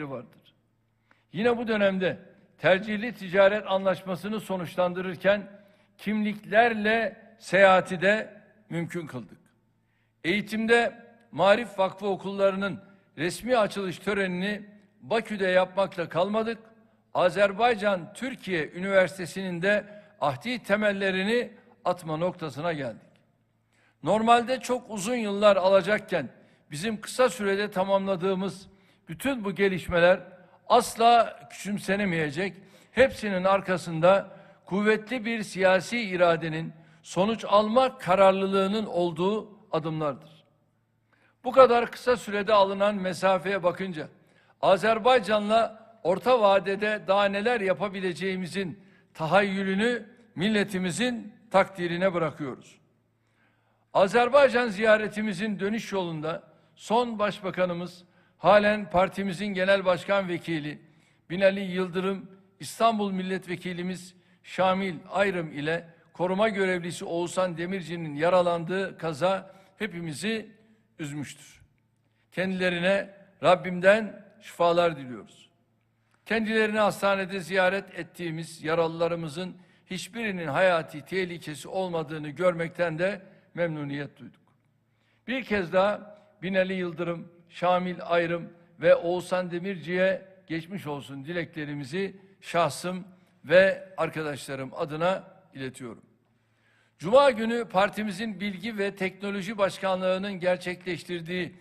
menfaatleri vardır. Yine bu dönemde tercihli ticaret anlaşmasını sonuçlandırırken kimliklerle seyahati de mümkün kıldık. Eğitimde Marif Vakfı okullarının resmi açılış törenini Bakü'de yapmakla kalmadık. Azerbaycan Türkiye Üniversitesi'nin de ahdi temellerini atma noktasına geldik. Normalde çok uzun yıllar alacakken bizim kısa sürede tamamladığımız bütün bu gelişmeler asla küçümsenemeyecek. Hepsinin arkasında kuvvetli bir siyasi iradenin sonuç alma kararlılığının olduğu adımlardır. Bu kadar kısa sürede alınan mesafeye bakınca Azerbaycan'la orta vadede daha neler yapabileceğimizin tahayyülünü milletimizin takdirine bırakıyoruz. Azerbaycan ziyaretimizin dönüş yolunda son başbakanımız halen partimizin genel başkan vekili Binali Yıldırım, İstanbul milletvekilimiz Şamil Ayrım ile koruma görevlisi Oğuzhan Demirci'nin yaralandığı kaza hepimizi üzmüştür. Kendilerine Rabbimden şifalar diliyoruz. Kendilerini hastanede ziyaret ettiğimiz yaralılarımızın hiçbirinin hayati tehlikesi olmadığını görmekten de memnuniyet duyduk. Bir kez daha Binali Yıldırım, Şamil Ayrım ve Oğuzhan Demirci'ye geçmiş olsun dileklerimizi şahsım ve arkadaşlarım adına iletiyorum. Cuma günü partimizin Bilgi ve Teknoloji Başkanlığı'nın gerçekleştirdiği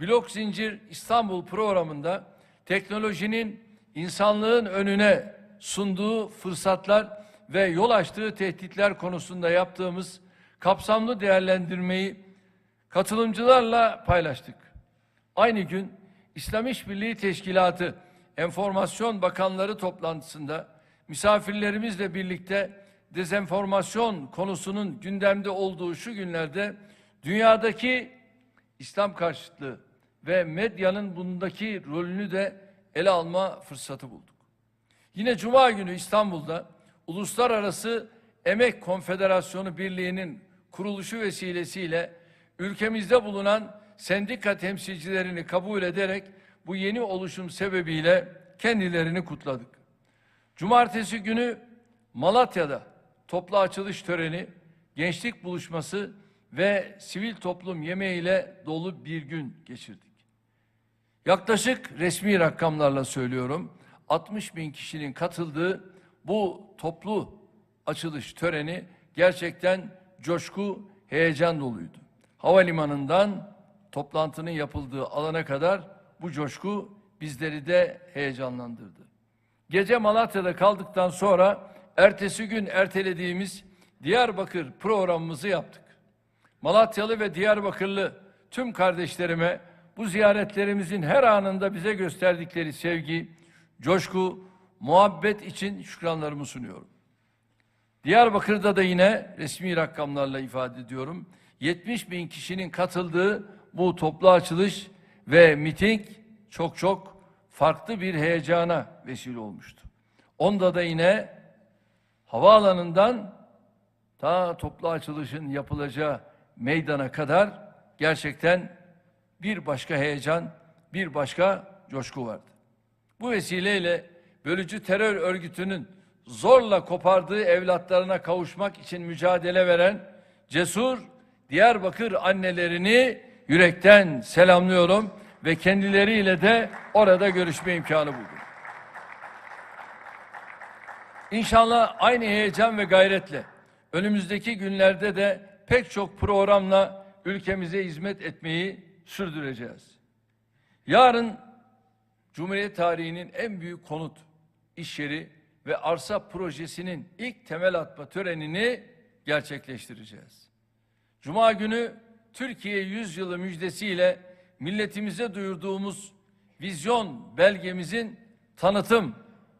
Blok Zincir İstanbul programında teknolojinin insanlığın önüne sunduğu fırsatlar ve yol açtığı tehditler konusunda yaptığımız kapsamlı değerlendirmeyi katılımcılarla paylaştık. Aynı gün İslam İşbirliği Teşkilatı Enformasyon Bakanları toplantısında misafirlerimizle birlikte dezenformasyon konusunun gündemde olduğu şu günlerde dünyadaki İslam karşıtlığı ve medyanın bundaki rolünü de ele alma fırsatı bulduk. Yine Cuma günü İstanbul'da Uluslararası Emek Konfederasyonu Birliği'nin kuruluşu vesilesiyle ülkemizde bulunan sendika temsilcilerini kabul ederek bu yeni oluşum sebebiyle kendilerini kutladık. Cumartesi günü Malatya'da toplu açılış töreni, gençlik buluşması ve sivil toplum yemeğiyle dolu bir gün geçirdik. Yaklaşık resmi rakamlarla söylüyorum 60 bin kişinin katıldığı bu toplu açılış töreni gerçekten coşku, heyecan doluydu. Havalimanından toplantının yapıldığı alana kadar bu coşku bizleri de heyecanlandırdı. Gece Malatya'da kaldıktan sonra ertesi gün ertelediğimiz Diyarbakır programımızı yaptık. Malatyalı ve Diyarbakırlı tüm kardeşlerime bu ziyaretlerimizin her anında bize gösterdikleri sevgi, coşku, muhabbet için şükranlarımı sunuyorum. Diyarbakır'da da yine resmi rakamlarla ifade ediyorum. 70 bin kişinin katıldığı bu toplu açılış ve miting çok çok farklı bir heyecana vesile olmuştu. Onda da yine havaalanından ta toplu açılışın yapılacağı meydana kadar gerçekten bir başka heyecan, bir başka coşku vardı. Bu vesileyle bölücü terör örgütünün zorla kopardığı evlatlarına kavuşmak için mücadele veren cesur Diyarbakır annelerini yürekten selamlıyorum ve kendileriyle de orada görüşme imkanı buldum. İnşallah aynı heyecan ve gayretle önümüzdeki günlerde de pek çok programla ülkemize hizmet etmeyi sürdüreceğiz. Yarın Cumhuriyet tarihinin en büyük konut, iş yeri ve arsa projesinin ilk temel atma törenini gerçekleştireceğiz. Cuma günü Türkiye Yüzyılı müjdesiyle milletimize duyurduğumuz vizyon belgemizin tanıtım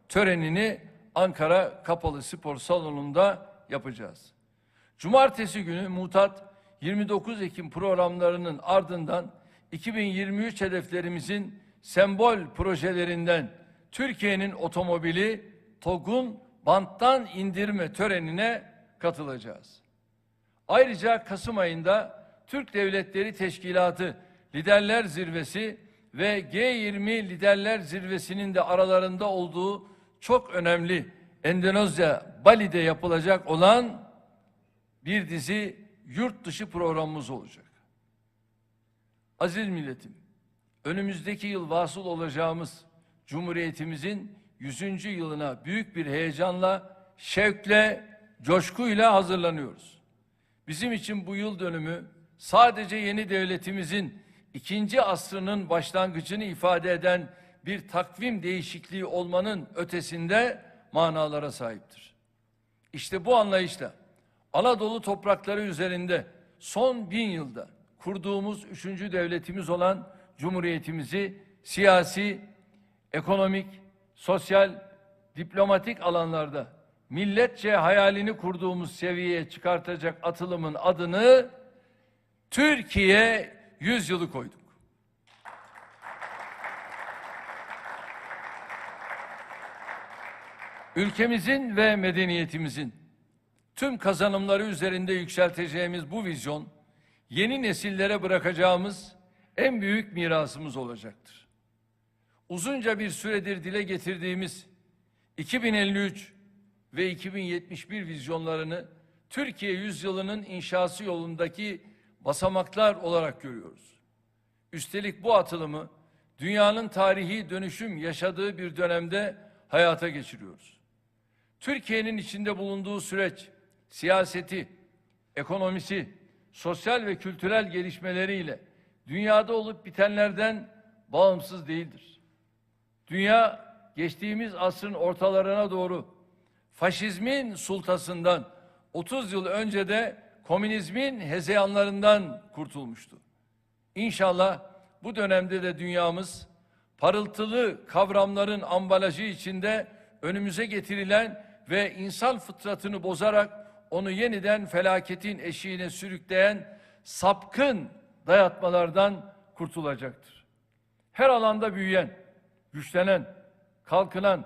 törenini Ankara Kapalı Spor Salonu'nda yapacağız. Cumartesi günü mutat 29 Ekim programlarının ardından 2023 hedeflerimizin sembol projelerinden Türkiye'nin otomobili TOG'un banttan indirme törenine katılacağız. Ayrıca Kasım ayında Türk Devletleri Teşkilatı Liderler Zirvesi ve G20 liderler zirvesinin de aralarında olduğu çok önemli Endonezya Bali'de yapılacak olan bir dizi yurt dışı programımız olacak. Aziz milletim, önümüzdeki yıl vasıl olacağımız Cumhuriyetimizin 100. yılına büyük bir heyecanla, şevkle, coşkuyla hazırlanıyoruz. Bizim için bu yıl dönümü sadece yeni devletimizin ikinci asrının başlangıcını ifade eden bir takvim değişikliği olmanın ötesinde manalara sahiptir. İşte bu anlayışla Anadolu toprakları üzerinde son bin yılda kurduğumuz üçüncü devletimiz olan Cumhuriyetimizi siyasi, ekonomik, sosyal, diplomatik alanlarda milletçe hayalini kurduğumuz seviyeye çıkartacak atılımın adını Türkiye yüzyılı koyduk. Ülkemizin ve medeniyetimizin tüm kazanımları üzerinde yükselteceğimiz bu vizyon, yeni nesillere bırakacağımız en büyük mirasımız olacaktır. Uzunca bir süredir dile getirdiğimiz 2053 ve 2071 vizyonlarını Türkiye yüzyılının inşası yolundaki basamaklar olarak görüyoruz. Üstelik bu atılımı dünyanın tarihi dönüşüm yaşadığı bir dönemde hayata geçiriyoruz. Türkiye'nin içinde bulunduğu süreç siyaseti, ekonomisi, sosyal ve kültürel gelişmeleriyle dünyada olup bitenlerden bağımsız değildir. Dünya geçtiğimiz asrın ortalarına doğru faşizmin sultasından 30 yıl önce de komünizmin hezeyanlarından kurtulmuştu. İnşallah bu dönemde de dünyamız parıltılı kavramların ambalajı içinde önümüze getirilen ve insan fıtratını bozarak onu yeniden felaketin eşiğine sürükleyen sapkın dayatmalardan kurtulacaktır. Her alanda büyüyen, güçlenen, kalkınan,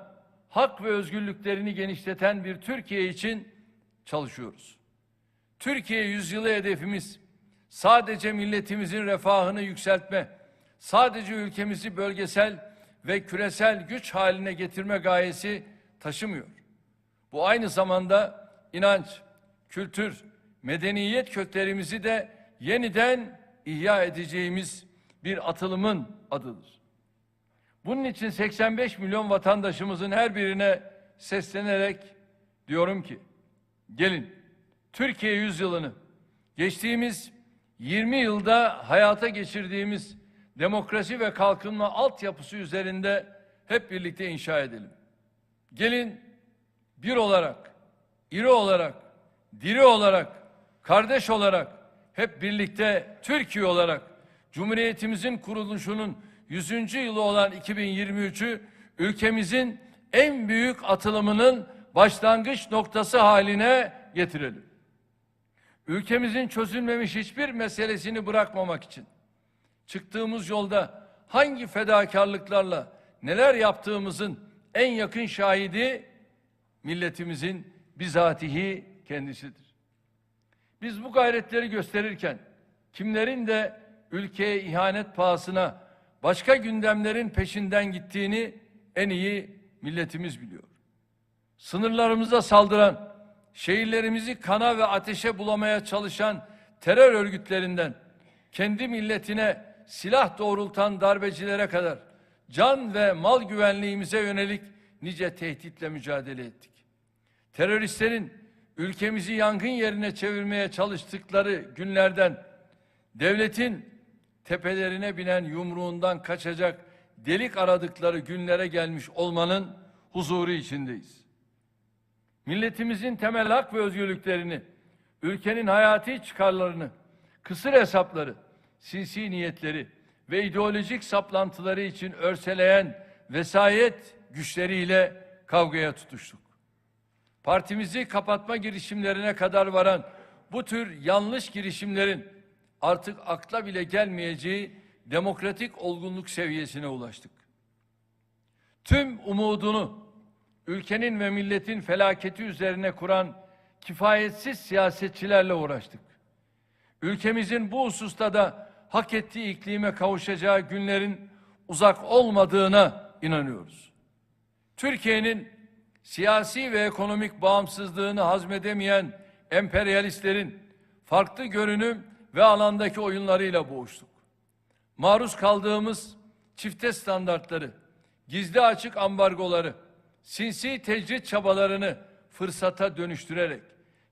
hak ve özgürlüklerini genişleten bir Türkiye için çalışıyoruz. Türkiye yüzyılı hedefimiz sadece milletimizin refahını yükseltme, sadece ülkemizi bölgesel ve küresel güç haline getirme gayesi taşımıyor. Bu aynı zamanda inanç, kültür, medeniyet köklerimizi de yeniden ihya edeceğimiz bir atılımın adıdır. Bunun için 85 milyon vatandaşımızın her birine seslenerek diyorum ki gelin Türkiye yüzyılını geçtiğimiz 20 yılda hayata geçirdiğimiz demokrasi ve kalkınma altyapısı üzerinde hep birlikte inşa edelim. Gelin bir olarak, iri olarak, diri olarak, kardeş olarak hep birlikte Türkiye olarak Cumhuriyetimizin kuruluşunun 100. yılı olan 2023'ü ülkemizin en büyük atılımının başlangıç noktası haline getirelim. Ülkemizin çözülmemiş hiçbir meselesini bırakmamak için çıktığımız yolda hangi fedakarlıklarla neler yaptığımızın en yakın şahidi milletimizin bizatihi kendisidir. Biz bu gayretleri gösterirken kimlerin de ülkeye ihanet pahasına başka gündemlerin peşinden gittiğini en iyi milletimiz biliyor. Sınırlarımıza saldıran, şehirlerimizi kana ve ateşe bulamaya çalışan terör örgütlerinden kendi milletine silah doğrultan darbecilere kadar can ve mal güvenliğimize yönelik nice tehditle mücadele ettik. Teröristlerin ülkemizi yangın yerine çevirmeye çalıştıkları günlerden devletin tepelerine binen yumruğundan kaçacak delik aradıkları günlere gelmiş olmanın huzuru içindeyiz. Milletimizin temel hak ve özgürlüklerini, ülkenin hayati çıkarlarını, kısır hesapları, sinsi niyetleri ve ideolojik saplantıları için örseleyen vesayet güçleriyle kavgaya tutuştuk. Partimizi kapatma girişimlerine kadar varan bu tür yanlış girişimlerin artık akla bile gelmeyeceği demokratik olgunluk seviyesine ulaştık. Tüm umudunu ülkenin ve milletin felaketi üzerine kuran kifayetsiz siyasetçilerle uğraştık. Ülkemizin bu hususta da hak ettiği iklime kavuşacağı günlerin uzak olmadığına inanıyoruz. Türkiye'nin siyasi ve ekonomik bağımsızlığını hazmedemeyen emperyalistlerin farklı görünüm ve alandaki oyunlarıyla boğuştuk. Maruz kaldığımız çifte standartları, gizli açık ambargoları, sinsi tecrit çabalarını fırsata dönüştürerek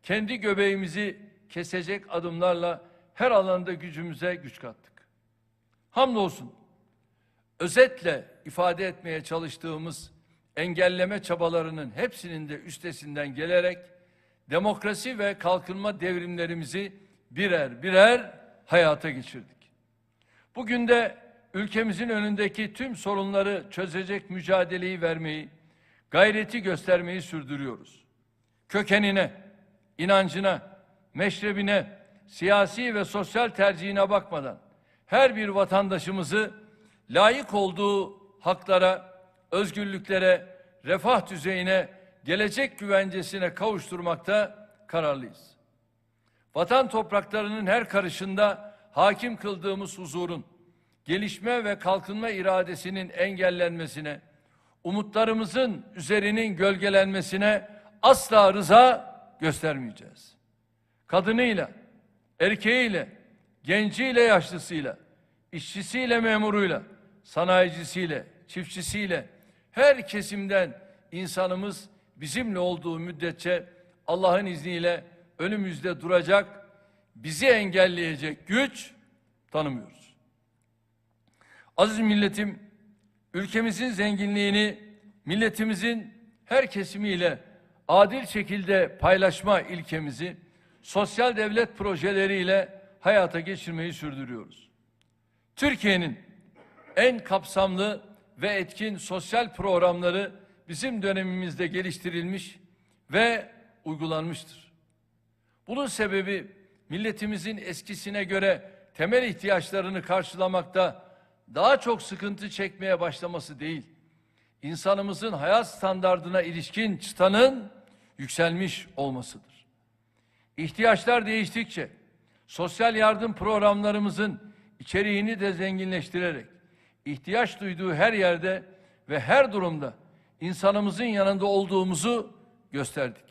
kendi göbeğimizi kesecek adımlarla her alanda gücümüze güç kattık. Hamdolsun özetle ifade etmeye çalıştığımız engelleme çabalarının hepsinin de üstesinden gelerek demokrasi ve kalkınma devrimlerimizi birer birer hayata geçirdik. Bugün de ülkemizin önündeki tüm sorunları çözecek mücadeleyi vermeyi, gayreti göstermeyi sürdürüyoruz. Kökenine, inancına, meşrebine, siyasi ve sosyal tercihine bakmadan her bir vatandaşımızı layık olduğu haklara, özgürlüklere, refah düzeyine, gelecek güvencesine kavuşturmakta kararlıyız. Vatan topraklarının her karışında hakim kıldığımız huzurun, gelişme ve kalkınma iradesinin engellenmesine, umutlarımızın üzerinin gölgelenmesine asla rıza göstermeyeceğiz. Kadınıyla, erkeğiyle, genciyle, yaşlısıyla, işçisiyle, memuruyla, sanayicisiyle, çiftçisiyle, her kesimden insanımız bizimle olduğu müddetçe Allah'ın izniyle önümüzde duracak, bizi engelleyecek güç tanımıyoruz. Aziz milletim, ülkemizin zenginliğini milletimizin her kesimiyle adil şekilde paylaşma ilkemizi sosyal devlet projeleriyle hayata geçirmeyi sürdürüyoruz. Türkiye'nin en kapsamlı ve etkin sosyal programları bizim dönemimizde geliştirilmiş ve uygulanmıştır. Bunun sebebi milletimizin eskisine göre temel ihtiyaçlarını karşılamakta daha çok sıkıntı çekmeye başlaması değil, insanımızın hayat standardına ilişkin çıtanın yükselmiş olmasıdır. İhtiyaçlar değiştikçe sosyal yardım programlarımızın içeriğini de zenginleştirerek ihtiyaç duyduğu her yerde ve her durumda insanımızın yanında olduğumuzu gösterdik.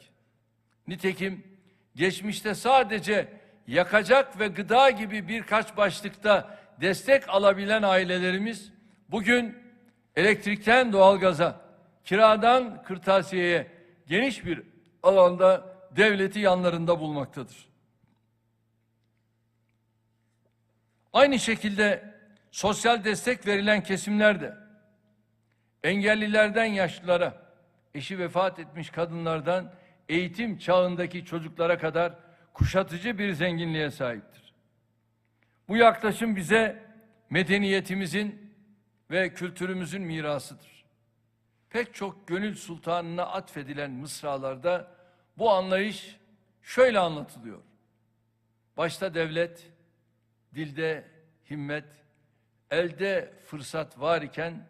Nitekim geçmişte sadece yakacak ve gıda gibi birkaç başlıkta destek alabilen ailelerimiz bugün elektrikten doğalgaza, kiradan kırtasiyeye geniş bir alanda devleti yanlarında bulmaktadır. Aynı şekilde sosyal destek verilen kesimler de engellilerden yaşlılara, eşi vefat etmiş kadınlardan eğitim çağındaki çocuklara kadar kuşatıcı bir zenginliğe sahiptir. Bu yaklaşım bize medeniyetimizin ve kültürümüzün mirasıdır. Pek çok gönül sultanına atfedilen mısralarda bu anlayış şöyle anlatılıyor. Başta devlet, dilde himmet, elde fırsat var iken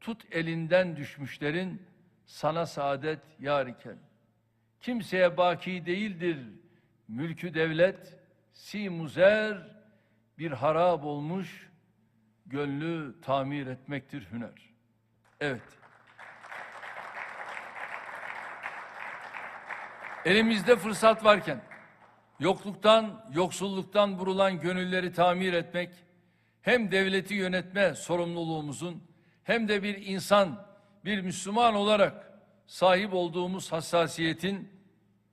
tut elinden düşmüşlerin sana saadet yar iken. Kimseye baki değildir mülkü devlet, si muzer bir harap olmuş, gönlü tamir etmektir hüner. Evet. Elimizde fırsat varken, yokluktan, yoksulluktan vurulan gönülleri tamir etmek, hem devleti yönetme sorumluluğumuzun, hem de bir insan, bir Müslüman olarak sahip olduğumuz hassasiyetin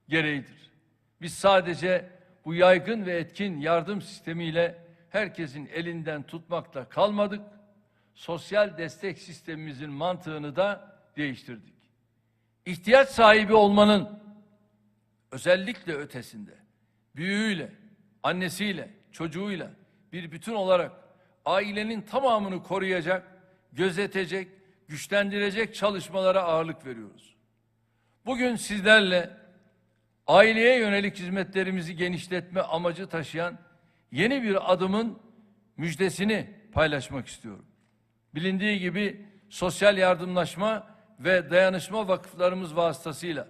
gereğidir. Biz sadece bu yaygın ve etkin yardım sistemiyle herkesin elinden tutmakla kalmadık. Sosyal destek sistemimizin mantığını da değiştirdik. İhtiyaç sahibi olmanın özellikle ötesinde büyüğüyle, annesiyle, çocuğuyla bir bütün olarak ailenin tamamını koruyacak, gözetecek, güçlendirecek çalışmalara ağırlık veriyoruz. Bugün sizlerle aileye yönelik hizmetlerimizi genişletme amacı taşıyan yeni bir adımın müjdesini paylaşmak istiyorum. Bilindiği gibi sosyal yardımlaşma ve dayanışma vakıflarımız vasıtasıyla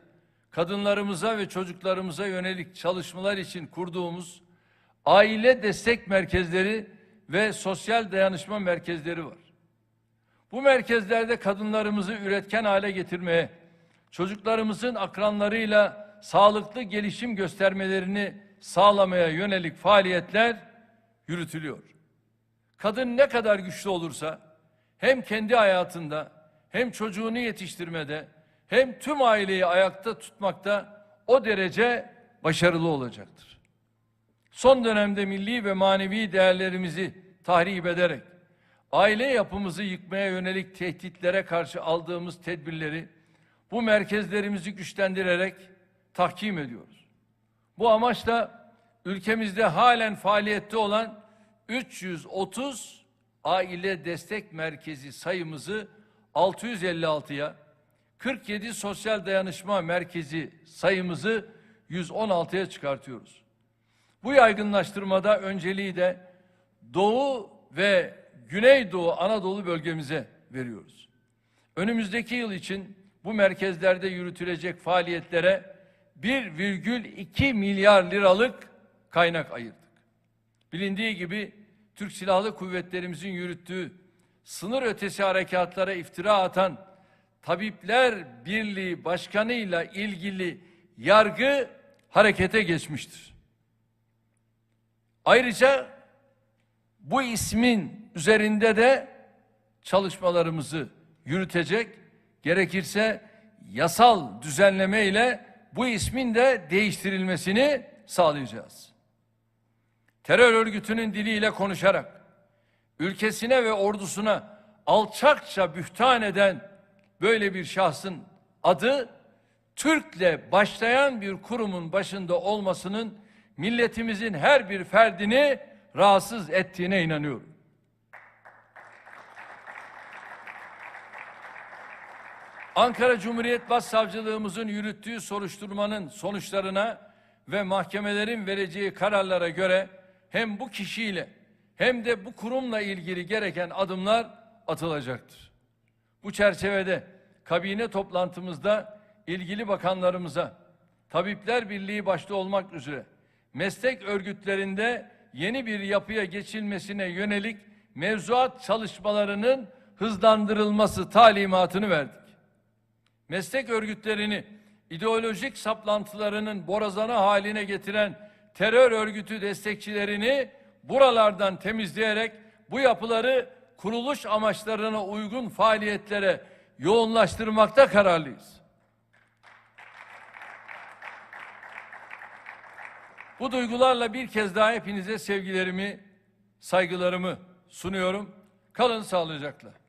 kadınlarımıza ve çocuklarımıza yönelik çalışmalar için kurduğumuz aile destek merkezleri ve sosyal dayanışma merkezleri var. Bu merkezlerde kadınlarımızı üretken hale getirmeye, çocuklarımızın akranlarıyla sağlıklı gelişim göstermelerini sağlamaya yönelik faaliyetler yürütülüyor. Kadın ne kadar güçlü olursa hem kendi hayatında hem çocuğunu yetiştirmede hem tüm aileyi ayakta tutmakta o derece başarılı olacaktır. Son dönemde milli ve manevi değerlerimizi tahrip ederek aile yapımızı yıkmaya yönelik tehditlere karşı aldığımız tedbirleri bu merkezlerimizi güçlendirerek tahkim ediyoruz. Bu amaçla ülkemizde halen faaliyette olan 330 aile destek merkezi sayımızı 656'ya, 47 sosyal dayanışma merkezi sayımızı 116'ya çıkartıyoruz. Bu yaygınlaştırmada önceliği de Doğu ve Güneydoğu Anadolu bölgemize veriyoruz. Önümüzdeki yıl için bu merkezlerde yürütülecek faaliyetlere 1,2 milyar liralık kaynak ayırdık. Bilindiği gibi Türk Silahlı Kuvvetlerimizin yürüttüğü sınır ötesi harekatlara iftira atan Tabipler Birliği Başkanı'yla ilgili yargı harekete geçmiştir. Ayrıca bu ismin üzerinde de çalışmalarımızı yürütecek, gerekirse yasal düzenleme ile bu ismin de değiştirilmesini sağlayacağız. Terör örgütünün diliyle konuşarak ülkesine ve ordusuna alçakça bühtan eden böyle bir şahsın adı Türk'le başlayan bir kurumun başında olmasının milletimizin her bir ferdini rahatsız ettiğine inanıyorum. Ankara Cumhuriyet Başsavcılığımızın yürüttüğü soruşturmanın sonuçlarına ve mahkemelerin vereceği kararlara göre hem bu kişiyle hem de bu kurumla ilgili gereken adımlar atılacaktır. Bu çerçevede kabine toplantımızda ilgili bakanlarımıza, Tabipler Birliği başta olmak üzere meslek örgütlerinde yeni bir yapıya geçilmesine yönelik mevzuat çalışmalarının hızlandırılması talimatını verdik. Meslek örgütlerini ideolojik saplantılarının borazanı haline getiren terör örgütü destekçilerini buralardan temizleyerek bu yapıları kuruluş amaçlarına uygun faaliyetlere yoğunlaştırmakta kararlıyız. Bu duygularla bir kez daha hepinize sevgilerimi, saygılarımı sunuyorum. Kalın sağlıcakla.